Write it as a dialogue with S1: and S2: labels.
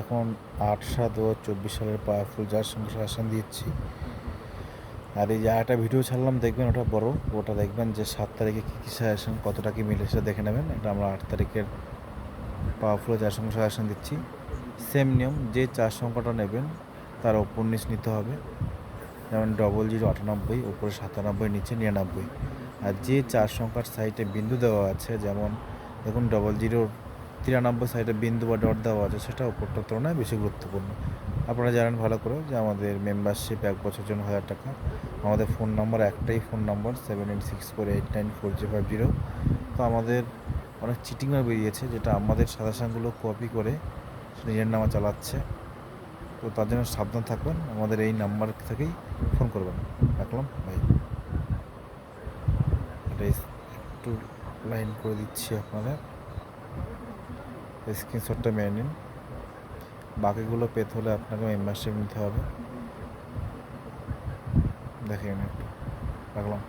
S1: এখন আট সাত দু হাজার চব্বিশ সালের পাওয়ারফুল যার সঙ্গে শাসন দিচ্ছি। আর এই যে একটা ভিডিও ছাড়লাম, দেখবেন ওটা বড়। ওটা দেখবেন যে সাত তারিখে কী কী সাজেশন কতটা কি মিলে, সেটা দেখে নেবেন। এটা আমরা আট তারিখের পাওয়ারফুল যার সঙ্গে সাজেশন দিচ্ছি। সেম নিয়ম, যে চার সংখ্যাটা নেবেন, তার ওপর নিচ নিতে হবে। যেমন ডবল জিরো আটানব্বই, উপরে সাতানব্বই, নিচে নিরানব্বই। আর যে চার সংখ্যার সাইডে বিন্দু দেওয়া আছে, যেমন দেখুন ডবল জিরোর তিরানব্বই সাইডে বিন্দু বা ডট দেওয়া আছে সেটা উপরটার তুলনায় বেশি গুরুত্বপূর্ণ। আপনারা জানেন ভালো করে যে আমাদের মেম্বারশিপ এক বছর জন্য হাজার টাকা। আমাদের ফোন নম্বর একটাই phone number seven eight six four eight nine four zero five zero তো আমাদের অনেক চিটিংও বেরিয়েছে, যেটা আমাদের সাজেশনগুলো কপি করে নিজের নামে চালাচ্ছে। তো তার জন্য সাবধান থাকবেন, আমাদের এই নাম্বার থেকেই ফোন করবেন। রাখলাম ভাই একটু লাইন করে দিচ্ছি আপনাদের। স্ক্রিনশটটা মেনে নিন। বাকিগুলো পেতে হলে আপনাকে মেম্বারশিপ নিতে হবে। দেখেন একটু। রাখলাম।